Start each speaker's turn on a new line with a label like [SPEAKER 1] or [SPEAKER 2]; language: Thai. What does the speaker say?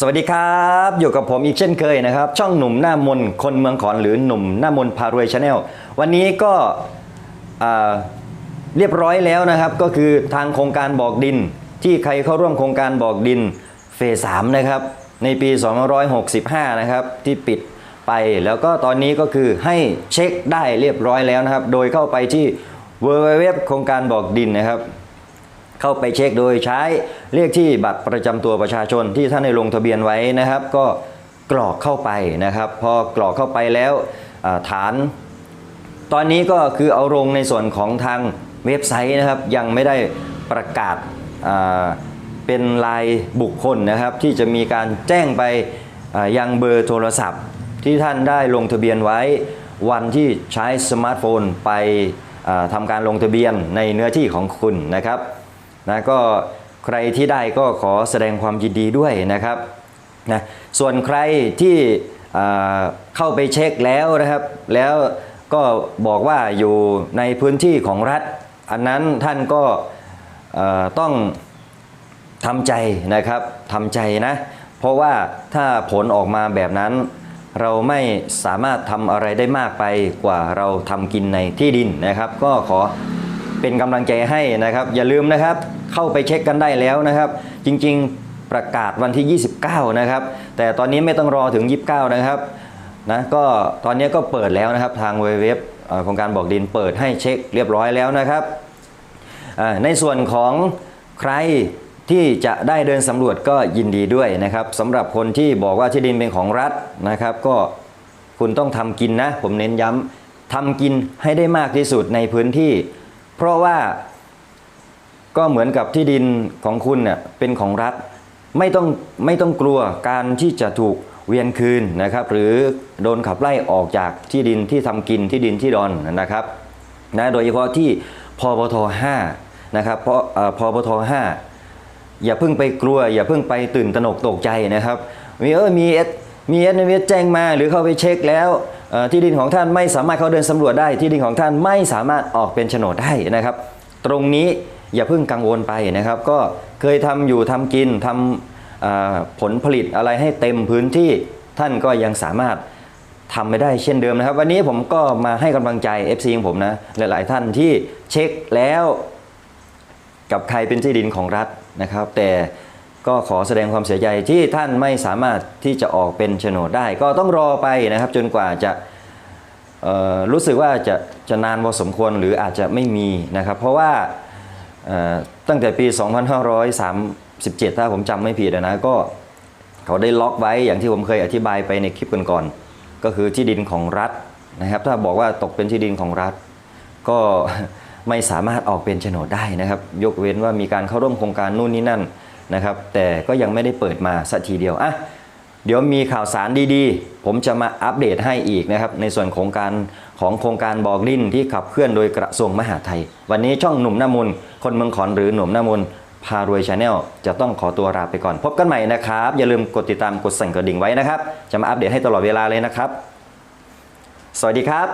[SPEAKER 1] สวัสดีครับ อยู่กับผมอีกเช่นเคยนะครับ ช่องหนุ่มหน้ามนคนเมืองขอนหรือหนุ่มหน้ามนพารวยชาแนลวันนี้ก็เรียบร้อยแล้วนะครับ ก็คือทางโครงการบอกดิน ที่ใครเข้าร่วมโครงการบอกดินเฟสสามนะครับ ในปี 2565 นะครับ ที่ปิดไปแล้วก็ตอนนี้ก็คือให้เช็คได้เรียบร้อยแล้วนะครับ โดยเข้าไปที่ www โครงการบอกดินนะครับ เข้าไปเช็คโดยใช้เลขที่บัตรประจำตัวประชาชนที่ท่านได้ลงทะเบียนไว้นะครับ ก็กรอกเข้าไปนะครับ พอกรอกเข้าไปแล้วฐาน ตอนนี้ก็คือเอาลงในส่วนของทางเว็บไซต์นะครับ ยังไม่ได้ประกาศเป็นรายบุคคลนะครับ ที่จะมีการแจ้งไปยังเบอร์โทรศัพท์ ที่ท่านได้ลงทะเบียนไว้วันที่ใช้สมาร์ทโฟนไปทำการลงทะเบียนในเนื้อที่ของคุณนะครับ นะก็ใครที่ได้ก็ขอแสดงความยินดีด้วยนะครับนะส่วนใครที่เข้าไปเช็คแล้วนะครับ แล้วก็บอกว่าอยู่ในพื้นที่ของรัฐ อันนั้นท่านก็ต้องทำใจนะครับทำใจนะ เพราะว่าถ้าผลออกมาแบบนั้น เราไม่สามารถทำอะไรได้มากไปกว่าเราทำกินในที่ดินนะครับ ก็ขอเป็นกำลังใจให้นะครับ อย่าลืมนะครับ เข้าไปเช็คกันได้แล้วนะครับ จริงๆประกาศวันที่ 29 นะครับ แต่ตอนนี้ไม่ต้องรอถึง 29 นะครับนะก็ตอนนี้ก็เปิดแล้วนะครับทางเว็บเอ่อโครงการบอกดินเปิดให้เช็คเรียบร้อยแล้วนะครับ ในส่วนของใครที่จะได้เดินสำรวจก็ยินดีด้วยนะครับสำหรับคนที่บอกว่าที่ดินเป็นของรัฐนะครับ ก็คุณต้องทำกินนะ ผมเน้นย้ำทำกินให้ได้มากที่สุดในพื้นที่ เพราะว่า ก็เหมือนกับที่ดินของคุณเนี่ยเป็นของรัฐไม่ต้องไม่ต้องกลัวการที่จะถูกเวียนคืนนะครับ หรือโดนขับไล่ออกจากที่ดินที่ทำกินที่ดินที่ดอนนะครับนะโดยเฉพาะที่พบท5นะครับเพราะเอ่อพบท5อย่าเพิ่งไปกลัว อย่าเพิ่งไปตื่นตระหนกตกใจนะครับ มีเออมีเอสมีเอสเอสแจ้งมาหรือเข้าไปเช็คแล้วที่ดินของท่านไม่สามารถเข้าเดินสำรวจได้ ที่ดินของท่านไม่สามารถออกเป็นโฉนดได้นะครับ ตรงนี้ อย่าเพิ่งกังวลไปนะครับ ก็เคยทำอยู่ทำกินทำอ่าผลผลิตอะไรให้เต็มพื้นที่ท่านก็ยังสามารถทำไม่ได้เช่นเดิมนะครับ วันนี้ผมก็มาให้กำลังใจ FC ของผมนะ หลาย ๆ ท่านที่เช็คแล้วกับใครเป็นที่ดินของรัฐนะครับ แต่ก็ขอแสดงความเสียใจที่ท่านไม่สามารถที่จะออกเป็นโฉนดได้ ก็ต้องรอไปนะครับ จนกว่าจะรู้สึกว่าจะจะนานพอสมควรหรืออาจจะไม่มีนะครับ เพราะว่า ตั้งแต่ปี 2537 ถ้าผมจำไม่ผิดนะก็เขาได้ล็อกไว้อย่างที่ผมเคยอธิบายไปในคลิปก่อนๆก็คือที่ดินของรัฐนะครับ ถ้าบอกว่าตกเป็นที่ดินของรัฐ ก็ไม่สามารถออกเป็นโฉนดได้นะครับ ยกเว้นว่ามีการเข้าร่วมโครงการนู่นนี่นั่นนะครับ แต่ก็ยังไม่ได้เปิดมาสักทีเดียวอะ เดี๋ยวมีข่าวสารดีๆ ผมจะมาอัปเดตให้อีกนะครับ ในส่วนโครงการของโครงการบอกลิ้นที่ขับเคลื่อนโดยกระทรวงมหาดไทย วันนี้ช่องหนุ่มหน้ามนคนเมืองขอนหรือหนุ่มหน้ามนพารวยชาแนลจะต้องขอตัวลาไปก่อน พบกันใหม่นะครับ อย่าลืมกดติดตามกดสั่นกระดิ่งไว้นะครับ จะมาอัปเดตให้ตลอดเวลาเลยนะครับ สวัสดีครับ